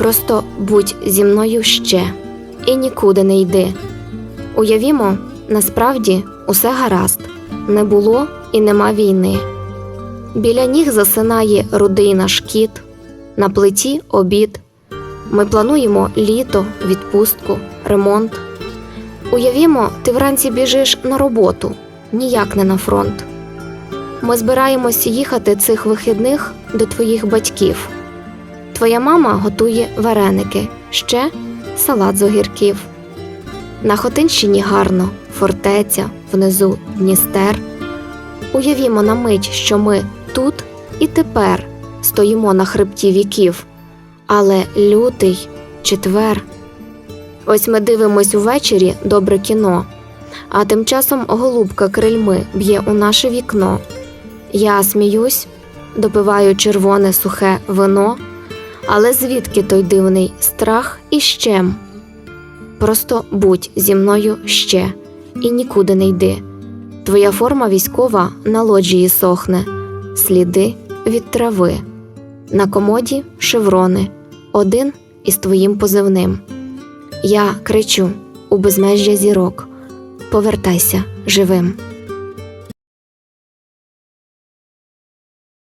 Просто будь зі мною ще і нікуди не йди. Уявімо, насправді усе гаразд, не було і нема війни. Біля ніг засинає рудий наш кіт, на плиті обід. Ми плануємо літо, відпустку, ремонт. Уявімо, ти вранці біжиш на роботу, ніяк не на фронт. Ми збираємось їхати цих вихідних до твоїх батьків. Твоя мама готує вареники, ще салат з огірків. На Хотинщині гарно, фортеця, внизу Дністер. Уявімо на мить, що ми тут і тепер стоїмо на хребті віків, але лютий четвер. Ось ми дивимось увечері добре кіно, а тим часом голубка крильми б'є у наше вікно. Я сміюсь, допиваю червоне сухе вино, але звідки той дивний страх і щем? Просто будь зі мною ще і нікуди не йди. Твоя форма військова на лоджії сохне, сліди від трави. На комоді шеврони, один із твоїм позивним. Я кричу у безмежжя зірок. Повертайся живим.